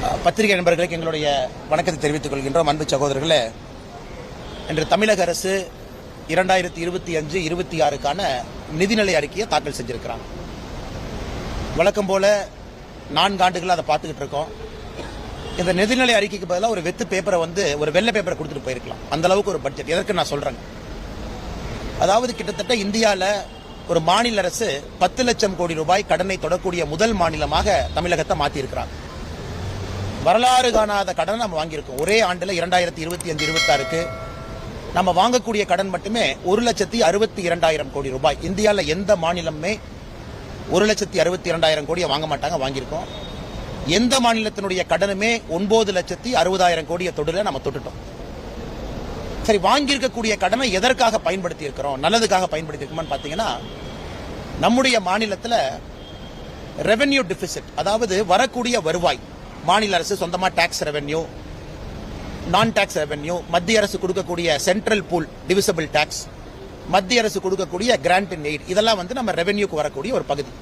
பத்திரிகை நண்பர்களுக்கு எங்களுடைய வணக்கத்தை தெரிவித்துக் கொள்கின்றோம். அன்பு சகோதரர்களே இன்று தமிழக அரசு இரண்டாயிரத்தி இருபத்தி அஞ்சு இருபத்தி ஆறுக்கான நிதிநிலை அறிக்கையை தாக்கல் செஞ்சிருக்கிறாங்க. வழக்கம் போல நான்கு அதை பார்த்துக்கிட்டு இருக்கோம். இந்த நிதிநிலை அறிக்கைக்கு பதிலாக ஒரு வெத்து பேப்பரை வந்து ஒரு வெள்ளை பேப்பரை கொடுத்துட்டு போயிருக்கலாம். அந்த அளவுக்கு ஒரு பட்ஜெட் எதற்கு நான் சொல்கிறேங்க அதாவது கிட்டத்தட்ட இந்தியாவில் ஒரு மாநில அரசு பத்து லட்சம் கோடி ரூபாய் கடனை தொடக்கூடிய முதல் மாநிலமாக தமிழகத்தை மாற்றியிருக்கிறாங்க வரலாறு காணாத கடனை நம்ம வாங்கியிருக்கோம். ஒரே ஆண்டில் இரண்டாயிரத்தி இருபத்தி அஞ்சு இருபத்தாறுக்கு நம்ம வாங்கக்கூடிய கடன் மட்டுமே ஒரு லட்சத்தி அறுபத்தி இரண்டாயிரம் கோடி ரூபாய். இந்தியாவில் எந்த மாநிலமே ஒரு லட்சத்தி அறுபத்தி இரண்டாயிரம் கோடியை வாங்க மாட்டாங்க வாங்கியிருக்கோம். எந்த மாநிலத்தினுடைய கடனுமே ஒன்பது லட்சத்தி அறுபதாயிரம் கோடியை தொடுல நம்ம தொட்டுட்டோம். சரி வாங்கியிருக்கக்கூடிய கடனை எதற்காக பயன்படுத்தி இருக்கிறோம் நல்லதுக்காக பயன்படுத்தி இருக்கோம்னு பார்த்தீங்கன்னா நம்முடைய மாநிலத்தில் ரெவென்யூ டிஃபிசிட் அதாவது வரக்கூடிய வருவாய் மாநில அரசு சொந்தமாக tax revenue non tax revenue மத்திய அரசு கொடுக்கக்கூடிய சென்ட்ரல் பூல் டிவிசபிள் டாக்ஸ் மத்திய அரசு கொடுக்கக்கூடிய கிராண்ட் இன் எய்ட் இதெல்லாம் வந்து நம்ம ரெவென்யூக்கு வரக்கூடிய ஒரு பகுதி.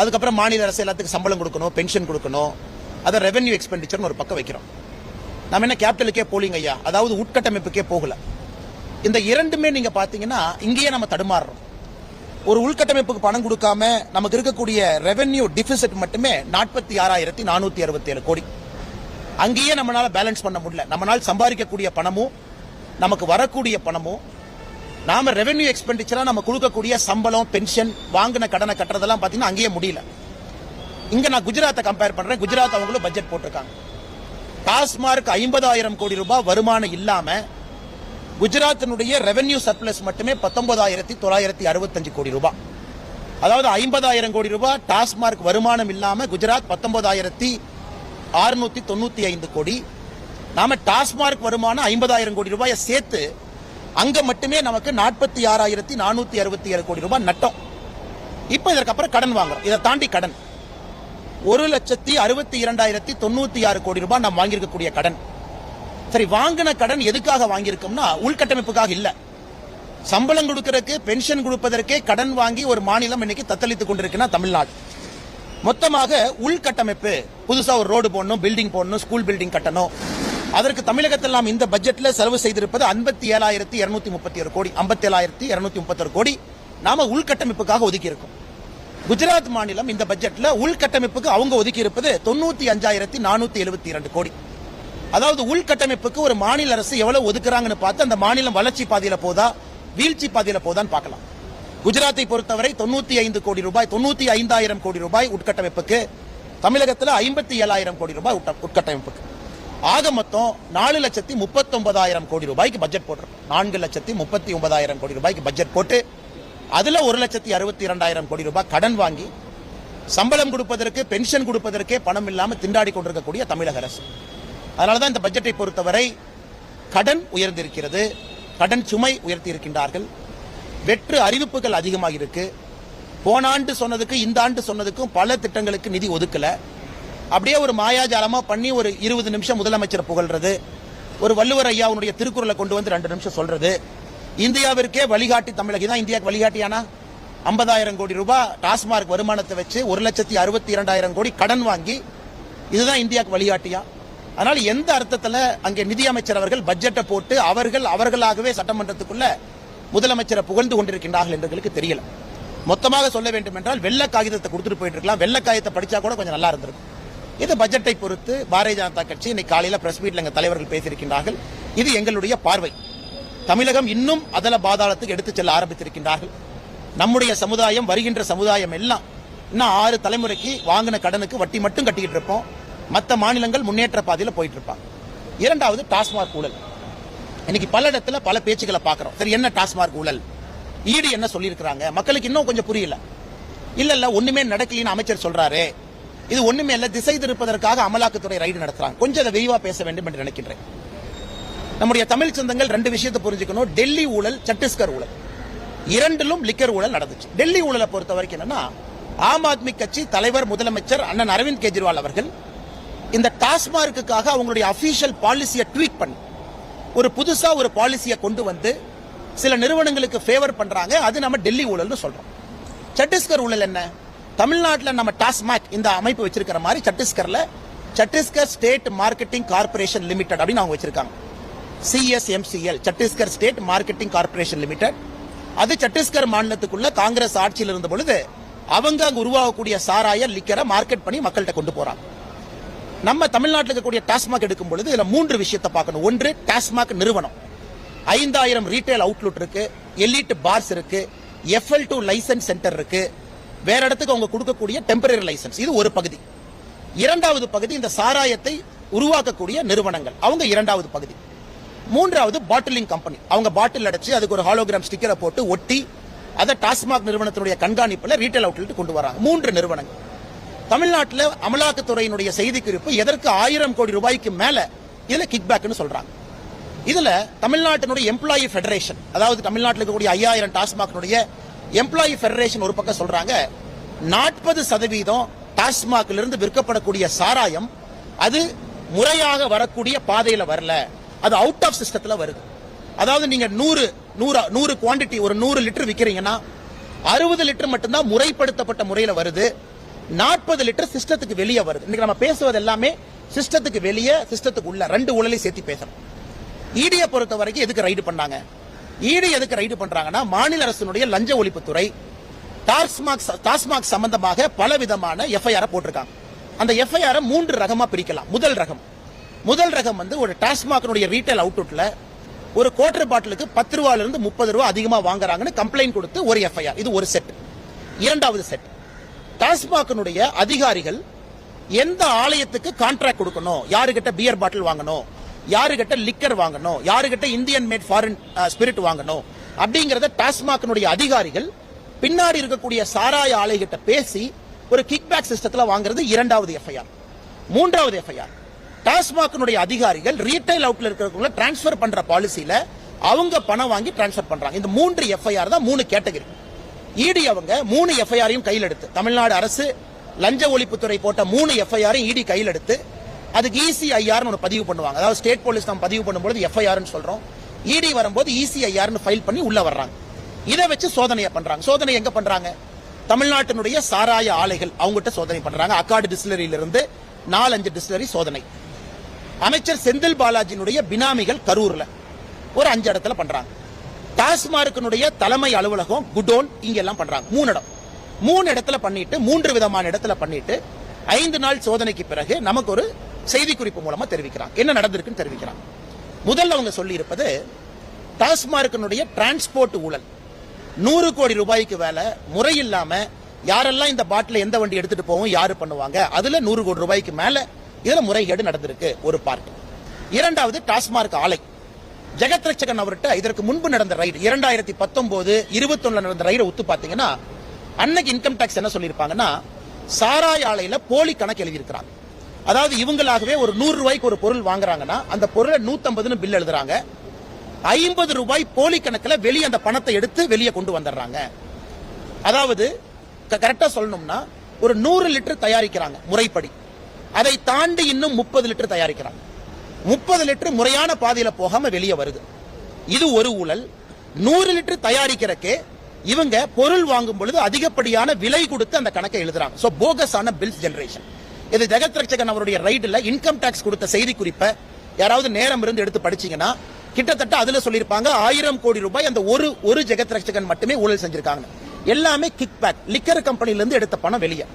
அதுக்கப்புறம் மாநில அரசு எல்லாத்துக்கும் சம்பளம் கொடுக்கணும் பென்ஷன் கொடுக்கணும். அதை ரெவென்யூ எக்ஸ்பெண்டிச்சர்னு ஒரு பக்கம் வைக்கிறோம். நம்ம என்ன கேபிட்டலுக்கே போலிங்க ஐயா? அதாவது உட்கட்டமைப்புக்கே போகல. இந்த இரண்டுமே நீங்க பாத்தீங்கன்னா இங்கேயே நம்ம தடுமாறுறோம். ஒரு உள்கட்டமைப்புக்கு பணம் கொடுக்காம நமக்கு இருக்கக்கூடிய ரெவென்யூ டிபிசிட் மட்டுமே நாற்பத்தி ஆறாயிரத்தி நானூத்தி அறுபத்தி ஏழு கோடி. அங்கேயே நம்மளால பேலன்ஸ் பண்ண முடியல. நம்மளால் சம்பாதிக்கக்கூடிய பணமும் நமக்கு வரக்கூடிய பணமும் நாம ரெவென்யூ எக்ஸ்பெண்டிச்சரா நம்ம கொடுக்கக்கூடிய சம்பளம் பென்ஷன் வாங்கின கடனை கட்டுறதெல்லாம் பாத்தீங்கன்னா அங்கேயே முடியல. இங்க நான் குஜராத்தை கம்பேர் பண்றேன். குஜராத் அவங்களும் பட்ஜெட் போட்டிருக்காங்க. டாஸ்மார்க் ஐம்பதாயிரம் கோடி ரூபாய் வருமானம் இல்லாம குஜராத்தினுடைய ரெவென்யூ சர்ப்ளஸ் மட்டுமே பத்தொன்பதாயிரத்தி தொள்ளாயிரத்தி அறுபத்தஞ்சு கோடி ரூபாய். அதாவது ஐம்பதாயிரம் கோடி ரூபாய் டாஸ்மார்க் வருமானம் இல்லாம குஜராத் பத்தொன்பதாயிரத்தி அறுநூத்தி தொண்ணூத்தி ஐந்து கோடி. நாம டாஸ்மார்க் வருமானம் ஐம்பதாயிரம் கோடி ரூபாயை சேர்த்து அங்க மட்டுமே நமக்கு நாற்பத்தி ஆறாயிரத்தி நானூத்தி அறுபத்தி ஏழு கோடி ரூபாய் நட்டம். இப்ப இதற்கப்புறம் கடன் வாங்குறோம். இதை தாண்டி கடன். ஒரு லட்சத்தி அறுபத்தி இரண்டாயிரத்தி தொண்ணூத்தி ஆறு கோடி ரூபாய் நாம் வாங்கியிருக்கக்கூடிய கடன். சரி வாங்கின கடன் எதுக்காக வாங்கியிருக்கோம்னா உள்கட்டமைப்புக்காக இல்ல. சம்பளம் கொடுக்கறதுக்கு பென்ஷன் கொடுப்பதற்கே கடன் வாங்கி ஒரு மாநிலம் இன்னைக்கு தத்தளித்துக் கொண்டிருக்குன்னா தமிழ்நாடு. மொத்தமாக உள்கட்டமைப்பு புதுசா ஒரு ரோடு போடணும் பில்டிங் போடணும் ஸ்கூல் பில்டிங் கட்டணும். அதற்கு தமிழகத்தில் நாம் இந்த பட்ஜெட்ல செலவு செய்திருப்பது ஐம்பத்தி ஏழாயிரத்தி இருநூத்தி முப்பத்தி ஒரு கோடி ஐம்பத்தி ஏழாயிரத்தி இருநூத்தி முப்பத்தி கோடி நாம உள்கட்டமைப்புக்காக ஒதுக்கி இருக்கோம் குஜராத் மாநிலம் இந்த பட்ஜெட்ல உள்கட்டமைப்புக்கு அவங்க ஒதுக்கி இருப்பது தொண்ணூத்தி அஞ்சாயிரத்தி நானூத்தி எழுபத்தி இரண்டு கோடி. அதாவது உள்கட்டமைப்புக்கு ஒரு மாநில அரசு எவ்வளவு ஒதுக்குறாங்கன்னு பார்த்து அந்த மாநிலம் வளர்ச்சி பாதையில போதா வீழ்ச்சி பாதையில போதான்னு பார்க்கலாம். குஜராத்தை பொறுத்தவரை தொண்ணூத்தி ஐந்து கோடி ரூபாய் தொண்ணூத்தி ஐந்தாயிரம் கோடி ரூபாய் உட்கட்டமைப்புக்கு தமிழகத்தில் ஐம்பத்தி ஏழாயிரம் கோடி ரூபாய் உட்ட- உட்கட்டமைப்புக்கு. ஆக மொத்தம் நாலு லட்சத்தி முப்பத்தி ஒன்பதாயிரம் கோடி ரூபாய்க்கு பட்ஜெட் போட்டிருக்கோம். நான்கு லட்சத்தி முப்பத்தி ஒன்பதாயிரம் கோடி ரூபாய்க்கு பட்ஜெட் போட்டு அதுல ஒரு லட்சத்தி அறுபத்தி இரண்டாயிரம் கோடி ரூபாய் கடன் வாங்கி சம்பளம் கொடுப்பதற்கு பென்ஷன் கொடுப்பதற்கே பணம் இல்லாமல் திண்டாடி கொண்டிருக்கக்கூடிய தமிழக அரசு. அதனாலதான் இந்த பட்ஜெட்டை பொறுத்தவரை கடன் உயர்ந்திருக்கிறது. கடன் சுமை உயர்த்தி இருக்கின்றார்கள் வெற்று அறிவிப்புகள் அதிகமாக இருக்கு போன ஆண்டு சொன்னதுக்கு இந்த ஆண்டு சொன்னதுக்கும் பல திட்டங்களுக்கு நிதி ஒதுக்கல. அப்படியே ஒரு மாயாஜாலமா பண்ணி ஒரு இருபது நிமிஷம் முதலமைச்சர் புகழ்றது. ஒரு வள்ளுவர் ஐயாவுடைய திருக்குறளை கொண்டு வந்து ரெண்டு நிமிஷம் சொல்றது. இந்தியாவிற்கே வழிகாட்டி தமிழக தான் இந்தியாவுக்கு வழிகாட்டியானா? ஐம்பதாயிரம் கோடி ரூபாய் டாஸ்மார்க் வருமானத்தை வச்சு ஒரு லட்சத்தி அறுபத்தி இரண்டாயிரம் கோடி கடன் வாங்கி இதுதான் இந்தியாவுக்கு வழிகாட்டியா? அதனால எந்த அர்த்தத்துல அங்கே நிதியமைச்சர் அவர்கள் பட்ஜெட்டை போட்டு அவர்கள் அவர்களாகவே சட்டமன்றத்துக்குள்ள முதலமைச்சரை புகழ்ந்து கொண்டிருக்கின்றார்கள் என்று எங்களுக்கு தெரியல. மொத்தமாக சொல்ல வேண்டும் என்றால் வெள்ள காகிதத்தை கொடுத்துட்டு போயிட்டு இருக்கலாம். வெள்ள காகிதத்தை படிச்சா கூட கொஞ்சம் நல்லா இருந்திருக்கும். இது பட்ஜெட்டை பொறுத்து பாரதிய ஜனதா கட்சி இன்னைக்கு காலையில பிரஸ் மீட்ல எங்க தலைவர்கள் பேசியிருக்கின்றார்கள். இது எங்களுடைய பார்வை. தமிழகம் இன்னும் அதல பாதாளத்துக்கு எடுத்துச் செல்ல ஆரம்பித்திருக்கின்றார்கள். நம்முடைய சமுதாயம் வருகின்ற சமுதாயம் எல்லாம் இன்னும் ஆறு தலைமுறைக்கு வாங்கின கடனுக்கு வட்டி மட்டும் கட்டிக்கிட்டு இருப்போம். மற்ற மாநிலங்கள் முன்னேற்ற பாதையில் போயிட்டு இருப்பாங்க இரண்டாவது டாஸ்மாக் ஊழல். இன்னைக்கு பல இடத்துல பல பேச்சுக்களை பார்க்கறோம். சரி என்ன டாஸ்மாக் ஊழல்? ஈடு என்ன சொல்லியிருக்கிறாங்க? மக்களுக்கு இன்னும் கொஞ்சம் புரியல. இல்ல இல்ல ஒண்ணுமே நடக்கலைன்னு அமைச்சர் சொல்றாரு. இது ஒண்ணுமே இல்ல திசை திருப்பதற்காக அமலாக்கத்துறை ரைடு நடத்துறாங்க. கொஞ்சம் அதை விரிவா பேச வேண்டும் என்று நினைக்கின்றேன். நம்முடைய தமிழ் சொந்தங்கள் ரெண்டு விஷயத்தை புரிஞ்சுக்கணும். டெல்லி ஊழல் சத்தீஸ்கர் ஊழல். இரண்டிலும் லிக்கர் ஊழல் நடந்துச்சு. டெல்லி ஊழலை பொறுத்த வரைக்கும் என்னன்னா ஆம் ஆத்மி கட்சி தலைவர் முதலமைச்சர் அண்ணன் அரவிந்த் கெஜ்ரிவால் அவர்கள் இந்த டாஸ்மார்க்குக்காக அவங்களுடைய அஃபீஷியல் பாலிசியை ட்வீட் பண்ணி. ஒரு புதுசாக ஒரு பாலிசியை கொண்டு வந்து சில நிறுவனங்களுக்கு ஃபேவர் பண்ணுறாங்க அது நம்ம டெல்லி ஊழல்னு சொல்கிறோம் சத்தீஸ்கர் ஊழல் என்ன? தமிழ்நாட்டில் நம்ம டாஸ்மாக் இந்த அமைப்பு வச்சிருக்கிற மாதிரி சட்டீஸ்கரில் Chhattisgarh state marketing corporation limited அப்படின்னு அவங்க வச்சிருக்காங்க. CSMCL Chhattisgarh state marketing corporation limited. அது சத்தீஸ்கர் மாநிலத்துக்குள்ள காங்கிரஸ் ஆட்சியில் இருந்த பொழுது அவங்க அங்கே உருவாகக்கூடிய சாராய லிக்கரை மார்க்கெட் பண்ணி மக்கள்கிட்ட கொண்டு போகிறாங்க நம்ம தமிழ்நாட்டில் இருக்கக்கூடிய டாஸ்மாக் எடுக்கும் பொழுது இதில் மூன்று விஷயத்தை பார்க்கணும். ஒன்று டாஸ்மாக் நிறுவனம். ஐந்தாயிரம் ரீட்டைல் அவுட்லுட் இருக்கு. எலிட் பார்ஸ் இருக்கு. எஃப்எல் டூ லைசன்ஸ் சென்டர் இருக்கு. வேற இடத்துக்கு அவங்க கொடுக்கக்கூடிய டெம்பரரி லைசன்ஸ் இது ஒரு பகுதி. இரண்டாவது பகுதி இந்த சாராயத்தை உருவாக்கக்கூடிய நிறுவனங்கள். அவங்க இரண்டாவது பகுதி. மூன்றாவது பாட்டிலிங் கம்பெனி அவங்க பாட்டில் அடைச்சு அதுக்கு ஒரு ஹாலோகிராம் ஸ்டிக்கரை போட்டு ஒட்டி அதை டாஸ்மாக் நிறுவனத்தினுடைய கண்காணிப்பில் ரீட்டைல் அவுட்லெட் கொண்டு வராங்க. மூன்று நிறுவனங்கள். தமிழ்நாட்டில் அமலாக்கத்துறையினுடைய செய்திக்குறிப்பு எதற்கு ஆயிரம் கோடி ரூபாய்க்கு மேல? இதுல கிக் பேக்னு சொல்றாங்க. இதுல தமிழ்நாட்டினுடைய எம்ப்ளாயி ஃபெடரேஷன் அதாவது தமிழ்நாட்டில் இருக்கக்கூடிய ஐயாயிரம் டாஸ்மாக்னுடைய எம்ப்ளாயி ஃபெடரேஷன் ஒரு பக்கம் சொல்றாங்க நாற்பது சதவீதம் டாஸ்மாக்ல இருந்து விற்கப்படக்கூடிய சாராயம் அது முறையாக வரக்கூடிய பாதையில வரல. அது அவுட் ஆஃப் சிஸ்டத்துல வருது. அதாவது நீங்க நூறு நூறு நூறு குவாண்டிட்டி ஒரு நூறு லிட்டர் விற்கிறீங்கன்னா அறுபது லிட்டர் மட்டும்தான் முறைப்படுத்தப்பட்ட முறையில வருது. நாற்பது லிட்டர் சிஸ்டத்துக்கு வெளியே வருது. இன்னைக்கு நம்ம பேசுவது எல்லாமே சிஸ்டத்துக்கு வெளியே சிஸ்டத்துக்கு உள்ள ரெண்டு ஊழலையும் சேர்த்து பேசணும். ஈடியை பொறுத்த வரைக்கும் எதுக்கு ரைடு பண்ணாங்க? ஈடி எதுக்கு ரைடு பண்றாங்கன்னா மாநில அரசினுடைய லஞ்ச ஒழிப்புத்துறை டாஸ்மாக் டாஸ்மாக் சம்பந்தமாக பல விதமான எஃப்ஐஆர் போட்டிருக்காங்க. அந்த எஃப்ஐஆர் மூன்று ரகமா பிரிக்கலாம். முதல் ரகம். முதல் ரகம் வந்து ஒரு டாஸ்மாக்னுடைய ரீட்டைல் அவுட்லெட்ல ஒரு குவார்டர் பாட்டிலுக்கு பத்து ரூபாயிலிருந்து முப்பது ரூபா அதிகமாக வாங்குறாங்கன்னு கம்ப்ளைண்ட் கொடுத்து ஒரு எஃப்ஐஆர் இது ஒரு செட் இரண்டாவது செட் டாஸ்மாகனுடைய அதிகாரிகள் எந்த ஆலயத்துக்கு கான்ட்ராக்ட் கொடுக்கணும்? யாருகிட்ட பியர் பாட்டில் வாங்கணும்? யாருகிட்ட லிக்கர் வாங்கணும்? யாருகிட்ட இந்தியன் மேட் ஃபாரின் ஸ்பிரிட் வாங்கணும்? அப்படிங்கறத டாஸ்மாக்னுடைய அதிகாரிகள் பின்னாடி இருக்கக்கூடிய சாராய ஆலைகிட்ட பேசி ஒரு கிக் பேக் சிஸ்டத்தில் வாங்குறது இரண்டாவது எஃப்ஐஆர் மூன்றாவது எஃப்ஐஆர் டாஸ்மாகனுடைய அதிகாரிகள் ரீட்டைல் அவுட்ல இருக்கிறவங்க டிரான்ஸ்ஃபர் பண்ற பாலிசியில அவங்க பணம் வாங்கி டிரான்ஸ்ஃபர் பண்றாங்க. இந்த மூன்று எஃப்ஐஆர் தான் மூணு கேட்டகரி இடி அவங்க மூணு எஃப்ஐஆரையும் கையில் எடுத்து. தமிழ்நாடு அரசு லஞ்ச ஒழிப்புத்துறை போட்ட மூணு எஃப்ஐஆரையும் இடி கையில் எடுத்து அதுக்கு இசிஐஆர்னு இசிஐஆர் ஒன்று பதிவு பண்ணுவாங்க. அதாவது ஸ்டேட் போலீஸ் நம்ம பதிவு பண்ணும்போது எஃப்ஐஆர்னு சொல்றோம். இடி வரும்போது E இசிஐஆர்னு ஃபைல் பண்ணி உள்ள வர்றாங்க. இதை வச்சு சோதனையை பண்றாங்க. சோதனை எங்க பண்றாங்க? தமிழ்நாட்டினுடைய சாராய ஆலைகள் அவங்ககிட்ட சோதனை பண்றாங்க. அக்காடு டிஸ்டிலரியில இருந்து நாலஞ்சு டிஸ்டிலரி சோதனை. அமைச்சர் செந்தில் பாலாஜியினுடைய பினாமிகள் கரூர்ல ஒரு அஞ்சு இடத்துல பண்றாங்க. டாஸ்மார்க்கினுடைய தலைமை அலுவலகம் குடோன் இங்கெல்லாம் பண்றாங்க. மூணு இடம் மூணு இடத்துல பண்ணிட்டு மூன்று விதமான இடத்துல பண்ணிட்டு ஐந்து நாள் சோதனைக்கு பிறகு நமக்கு ஒரு செய்திக்குறிப்பு மூலமா தெரிவிக்கிறாங்க. என்ன நடந்திருக்குன்னு தெரிவிக்கிறாங்க. முதல்ல அவங்க சொல்லி இருப்பது டாஸ்மார்க்கினுடைய டிரான்ஸ்போர்ட் ஊழல். நூறு கோடி ரூபாய்க்கு வேலை முறை இல்லாம யாரெல்லாம் இந்த பாட்டில எந்த வண்டி எடுத்துட்டு போவோம் யாரு பண்ணுவாங்க அதுல நூறு கோடி ரூபாய்க்கு மேல இதுல முறைகேடு நடந்திருக்கு ஒரு பார்ட். இரண்டாவது டாஸ்மார்க் ஆலை. ஜெகத் ரட்சகன் அவர்கிட்ட இதற்கு முன்பு நடந்த ரைடு இரண்டாயிரத்தி பத்தொன்பது இருபத்தொன்னு நடந்த ரைடை ஒத்து பார்த்தீங்கன்னா அன்னைக்கு இன்கம் டேக்ஸ் என்ன சொல்லியிருப்பாங்கன்னா சாராய் ஆலையில போலி கணக்கு எழுதியிருக்கிறாங்க அதாவது இவங்களாகவே ஒரு நூறு ரூபாய்க்கு ஒரு பொருள் வாங்குறாங்கன்னா அந்த பொருளை நூத்தம்பதுன்னு பில் எழுதுறாங்க. ஐம்பது ரூபாய் போலி கணக்கில் வெளியே அந்த பணத்தை எடுத்து வெளியே கொண்டு வந்துடுறாங்க. அதாவது கரெக்டா சொல்லணும்னா ஒரு நூறு லிட்டர் தயாரிக்கிறாங்க முறைப்படி. அதை தாண்டி இன்னும் முப்பது லிட்டர் தயாரிக்கிறாங்க. முப்பது லிட்டர் முறையான பாதையில போகாம வெளியே வருது. இது ஒரு ஊழல். நூறு லிட்டர் தயாரிக்கிறக்கே இவங்க பொருள் வாங்கும் பொழுது அதிகப்படியான விலை கொடுத்து அந்த கணக்கை எழுதுறாங்க. சோ போகஸான பில்ஸ் ஜெனரேஷன் இது ஜெகத் ரட்சகன் அவருடைய ரைடுல இன்கம் டாக்ஸ் கொடுத்த செய்தி குறிப்பை யாராவது நேரம் இருந்து எடுத்து படிச்சீங்கன்னா கிட்டத்தட்ட அதுல சொல்லியிருப்பாங்க ஆயிரம் கோடி ரூபாய் அந்த ஒரு ஒரு ஜெகத் ரட்சகன் மட்டுமே ஊழல் செஞ்சிருக்காங்க எல்லாமே கிக் பேக் லிக்கர் கம்பெனில இருந்து எடுத்த பணம் வெளியே.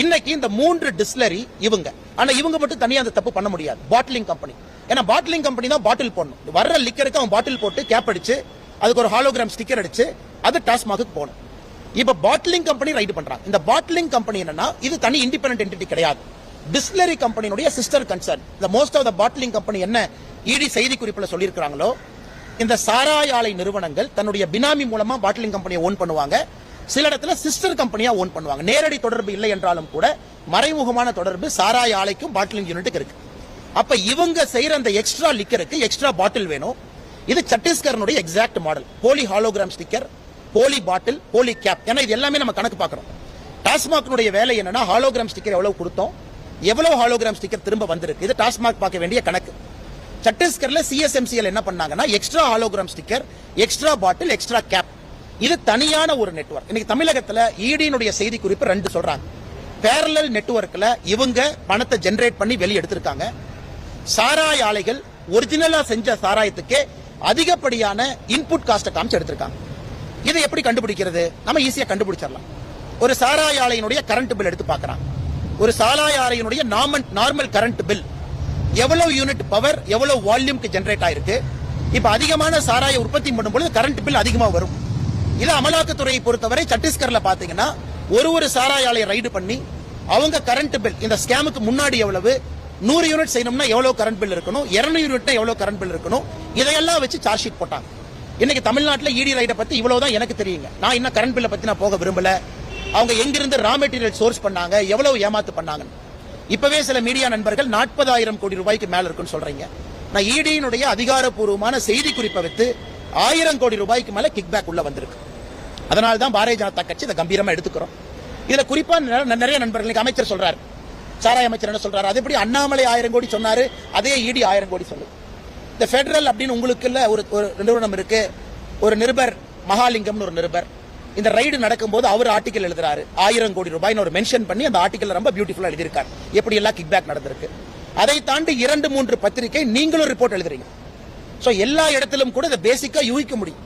இன்னைக்கு இந்த மூன்று டிஸ்லரி இவங்க. ஆனா இவங்க மட்டும் தனியா அந்த தப்பு பண்ண முடியாது. பாட்டிலிங் கம்பெனி ஏன்னா பாட்டிலிங் கம்பெனி தான் பாட்டில் போடணும். வர்ற லிக்கருக்கு அவன் பாட்டில் போட்டு கேப் அடிச்சு அதுக்கு ஒரு ஹாலோகிராம் ஸ்டிக்கர் அடிச்சு அது டாஸ்மாக்கு போகணும் இப்ப பாட்டிலிங் கம்பெனி ரைடு பண்றாங்க. இந்த பாட்டிலிங் கம்பெனி என்னன்னா இது தனி இண்டிபெண்டன்ட் என்டிட்டி கிடையாது. டிஸ்லரி கம்பெனியுடைய சிஸ்டர் கன்சர்ன் இந்த most of the bottling company என்ன இடி செய்தி குறிப்பில் சொல்லியிருக்கிறாங்களோ இந்த சாராய ஆலை நிறுவனங்கள் தன்னுடைய பினாமி மூலமா பாட்டிலிங் கம்பெனியை ஓன் பண்ணுவாங்க. சில இடத்துல சிஸ்டர் கம்பெனியா ஓன் பண்ணுவாங்க. நேரடி தொடர்பு இல்லை என்றாலும் கூட மறைமுகமான தொடர்பு சாராய ஆலைக்கும் பாட்டிலிங் யூனிட்டுக்கு இருக்கு. அப்ப இவங்க செய்யற அந்த எக்ஸ்ட்ரா லிக்கருக்கு எக்ஸ்ட்ரா பாட்டில் வேணும். இது சத்தீஸ்கரனுடைய எக்ஸாக்ட் மாடல் போலி ஹாலோகிராம் ஸ்டிக்கர் போலி பாட்டில் போலி கேப் ஏன்னா இது எல்லாமே நம்ம கணக்கு பார்க்கறோம். டாஸ்மாக்னுடைய வேலை என்னன்னா ஹாலோகிராம் ஸ்டிக்கர் எவ்வளவு கொடுத்தோம் எவ்வளவு ஹாலோகிராம் ஸ்டிக்கர் திரும்ப வந்திருக்கு. இது டாஸ்மாக் பார்க்க வேண்டிய கணக்கு. சத்தீஸ்கர்ல சிஎஸ்எம்சிஎல் என்ன பண்ணாங்கன்னா extra hologram sticker extra bottle extra cap இது தனியான ஒரு நெட்வொர்க் இன்னைக்கு தமிழகத்துல ஈடியினுடைய செய்தி குறிப்பு ரெண்டு சொல்றாங்க. பேரலல் நெட்வொர்க்ல இவங்க பணத்தை ஜெனரேட் பண்ணி வெளியே எடுத்திருக்காங்க. சாராய ஆலைகள் ஒரிஜினலா செஞ்ச சாராயத்துக்கே அதிகப்படியான இன்புட் காஸ்ட்டை காமிச்சு எடுத்திருக்காங்க. இதை எப்படி கண்டுபிடிக்கிறது? நம்ம ஈஸியா கண்டுபிடிச்சிடலாம். ஒரு சாராய ஆலையினுடைய கரண்ட் பில் எடுத்து பார்க்கறாங்க. ஒரு சாராய ஆலையினுடைய நார்மல் கரண்ட் பில் எவ்வளவு யூனிட் பவர் எவ்வளவு வால்யூம்க்கு ஜென்ரேட் ஆயிருக்கு? இப்ப அதிகமான சாராய உற்பத்தி பண்ணும்போது கரண்ட் பில் அதிகமாக வரும். இது அமலாக்கத்துறையை பொறுத்தவரை சத்தீஸ்கர்ல பாத்தீங்கன்னா ஒரு ஒரு சாராயாலை ரைடு பண்ணி அவங்க கரண்ட் பில் இந்த ஸ்கேமுக்கு முன்னாடி எவ்வளவு? நூறு யூனிட் செய்யணும்னா எவ்வளவு கரண்ட் பில் இருக்கணும்? 200 யூனிட்னா எவ்வளவு கரண்ட் பில் இருக்கணும்? இதையெல்லாம் வச்சு சார்ஜ் ஷீட் போட்டாங்க. இன்னைக்கு தமிழ்நாட்டில் இடி ரைடை பத்தி இவ்வளவுதான் எனக்கு தெரியுங்க. நான் இன்னும் கரண்ட் பில்லை பத்தி நான் போக விரும்பல. அவங்க எங்கிருந்து ரா மெட்டீரியல் சோர்ஸ் பண்ணாங்க? எவ்வளவு ஏமாத்து பண்ணாங்க இப்பவே சில மீடியா நண்பர்கள் நாற்பதாயிரம் கோடி ரூபாய்க்கு மேல இருக்குன்னு சொல்றீங்க. நான் இடியினுடைய அதிகாரப்பூர்வமான செய்தி குறிப்பை வைத்து ஆயிரம் கோடி ரூபாய்க்கு மேல கிக் பேக் உள்ள வந்திருக்கு. அதனால தான் பாரதிய ஜனதா கட்சி இதை கம்பீரமா எடுத்துக்கிறோம். இதுல குறிப்பா நிறைய நண்பர்களுக்கு அமைச்சர் சொல்றாரு. சாராய அமைச்சர் என்ன சொல்றாரு? அது எப்படி அண்ணாமலை ஆயிரம் கோடி சொன்னாரு அதே இடி ஆயிரம் கோடி சொல்லுது இந்த ஃபெடரல் அப்படின்னு உங்களுக்கு இல்ல ஒரு ஒரு நிறுவனம் இருக்கு. ஒரு நிருபர் மகாலிங்கம்னு ஒரு நிருபர். இந்த ரைடு நடக்கும்போது அவர் ஆர்டிக்கல் எழுதுறாரு. ஆயிரம் கோடி ரூபாய்னு ஒரு மென்ஷன் பண்ணி அந்த ஆர்டிக்கல் ரொம்ப பியூட்டிஃபுல்லா எழுதிருக்கார் எப்படி எல்லாம் கிக் பேக் நடந்திருக்கு. அதை தாண்டி இரண்டு மூன்று பத்திரிகை நீங்களும் ரிப்போர்ட் எழுதுறீங்க. சோ எல்லா இடத்திலும் கூட இதை பேசிக்கா யூகிக்க முடியும்.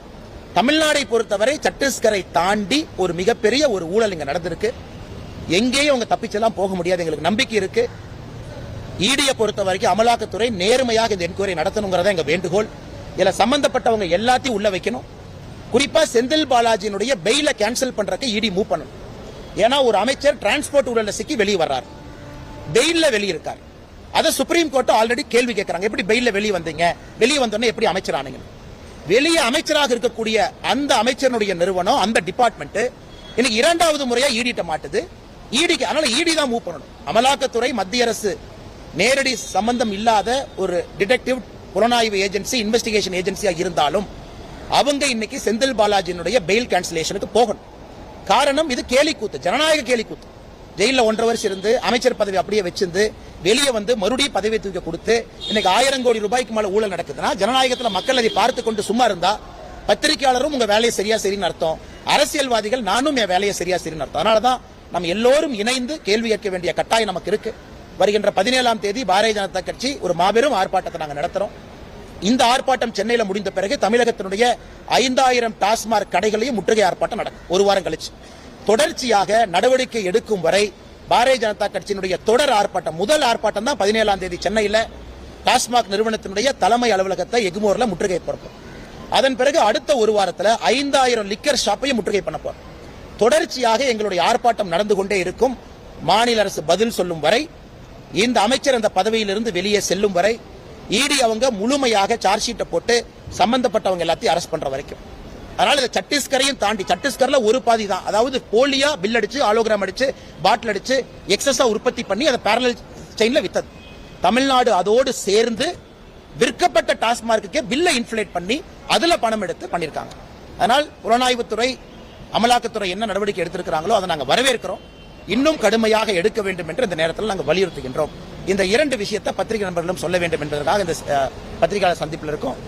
தமிழ்நாடை பொறுத்தவரை சத்தீஸ்கரை தாண்டி ஒரு மிகப்பெரிய ஒரு ஊழல் இங்க நடந்திருக்கு. எங்கேயும் அவங்க தப்பிச்செல்லாம் போக முடியாது. எங்களுக்கு நம்பிக்கை இருக்கு. ஈடியை பொறுத்த வரைக்கும் அமலாக்கத்துறை நேர்மையாக இந்த என்கொயரி நடத்தணுங்கிறத எங்க வேண்டுகோள். இதுல சம்பந்தப்பட்டவங்க எல்லாத்தையும் உள்ள வைக்கணும். குறிப்பா செந்தில் பாலாஜியினுடைய பெயில கேன்சல் பண்றதுக்கு இடி மூவ் பண்ணணும். ஏன்னா ஒரு அமைச்சர் டிரான்ஸ்போர்ட் ஊழல சிக்கி வெளியே வர்றார். பெயில்ல வெளியே இருக்கார் அதை சுப்ரீம் கோர்ட் ஆல்ரெடி கேள்வி கேட்கறாங்க எப்படி பெயில வெளியே வந்தீங்க? வெளியே வந்தோடனே எப்படி அமைச்சர் ஆனீங்க வெளியே அமைச்சராக இருக்கக்கூடிய அந்த அமைச்சனுடைய நிறுவனம் அந்த டிபார்ட்மெண்ட் இன்னைக்கு இரண்டாவது முறையா ஈடிட்ட மாட்டுது. ஈடிக்கு அதனால ஈடி தான் மூவ் பண்ணணும். அமலாக்கத்துறை மத்திய அரசு நேரடி சம்பந்தம் இல்லாத ஒரு டிடெக்டிவ் புலனாய்வு ஏஜென்சி இன்வெஸ்டிகேஷன் ஏஜென்சியா இருந்தாலும் அவங்க இன்னைக்கு செந்தில் பாலாஜியினுடைய பெயில் கேன்சலேஷனுக்கு போகணும். காரணம் இது கேலிக்கூத்து ஜனநாயக கேலிக்கூத்து. ஜெயில ஒன்றரை வருஷம் இருந்து அமைச்சர் பதவி அப்படியே வச்சிருந்து வெளியே வந்து மறுபடியும் பதவி தூக்க கொடுத்து இன்னைக்கு ஆயிரம் கோடி ரூபாய்க்கு மேல ஊழல் நடக்குதுன்னா ஜனநாயகத்துல மக்கள் அதை பார்த்து கொண்டு சும்மா இருந்தா பத்திரிகையாளரும் உங்க வேலையை சரியா சரின்னு அர்த்தம். அரசியல்வாதிகள் நானும் என் வேலையை சரியா சரின்னு அர்த்தம். அதனாலதான் நம்ம எல்லோரும் இணைந்து கேள்வி கேட்க வேண்டிய கட்டாயம் நமக்கு இருக்கு. வருகின்ற பதினேழாம் தேதி பாரதிய ஜனதா கட்சி ஒரு மாபெரும் ஆர்ப்பாட்டத்தை நாங்க நடத்துறோம். இந்த ஆர்ப்பாட்டம் சென்னையில் முடிந்த பிறகு தமிழகத்தினுடைய ஐந்தாயிரம் டாஸ்மாக் கடைகளையும் முற்றுகை ஆர்ப்பாட்டம் நடக்கும். ஒரு வாரம் கழிச்சு. தொடர்ச்சியாக நடவடிக்கை எடுக்கும் வரை பாரதிய ஜனதா கட்சியினுடைய தொடர் ஆர்ப்பாட்டம் முதல் ஆர்ப்பாட்டம் தான் பதினேழாம் தேதி சென்னையில் டாஸ்மாக் நிறுவனத்தினுடைய தலைமை அலுவலகத்தை எகுமோர்ல முற்றுகை போறோம் அதன் பிறகு அடுத்த ஒரு வாரத்தில் ஐந்தாயிரம் லிக்கர் ஷாப்பையும் முற்றுகை பண்ண போறோம். தொடர்ச்சியாக எங்களுடைய ஆர்ப்பாட்டம் நடந்து கொண்டே இருக்கும். மாநில அரசு பதில் சொல்லும் வரை இந்த அமைச்சர் அந்த பதவியிலிருந்து வெளியே செல்லும் வரை இடி அவங்க முழுமையாக சார்ஜ் ஷீட்டை போட்டு சம்பந்தப்பட்டவங்க எல்லாத்தையும் அரெஸ்ட் பண்ற வரைக்கும். அதனால இந்த சத்தீஸ்கரையும் தாண்டி சத்தீஸ்கர்ல ஒரு பாதி தான். அதாவது போலியா பில் அடிச்சு ஆலோகிராம் அடிச்சு பாட்டில் அடிச்சு எக்ஸஸா உற்பத்தி பண்ணி அதை பேரலல் செயின்ல வித்தது. தமிழ்நாடு அதோடு சேர்ந்து விற்கப்பட்ட டாஸ்மார்க்குக்கே பில்லை இன்ஃபிளேட் பண்ணி அதுல பணம் எடுத்து பண்ணியிருக்காங்க. அதனால் புலனாய்வுத்துறை அமலாக்கத்துறை என்ன நடவடிக்கை எடுத்திருக்கிறாங்களோ அதை நாங்கள் வரவேற்கிறோம். இன்னும் கடுமையாக எடுக்க வேண்டும் என்று இந்த நேரத்தில் நாங்கள் வலியுறுத்துகின்றோம். இந்த இரண்டு விஷயத்தை பத்திரிகை நண்பர்களும் சொல்ல வேண்டும் என்பதற்காக இந்த பத்திரிகையாளர் சந்திப்பில் இருக்கும்.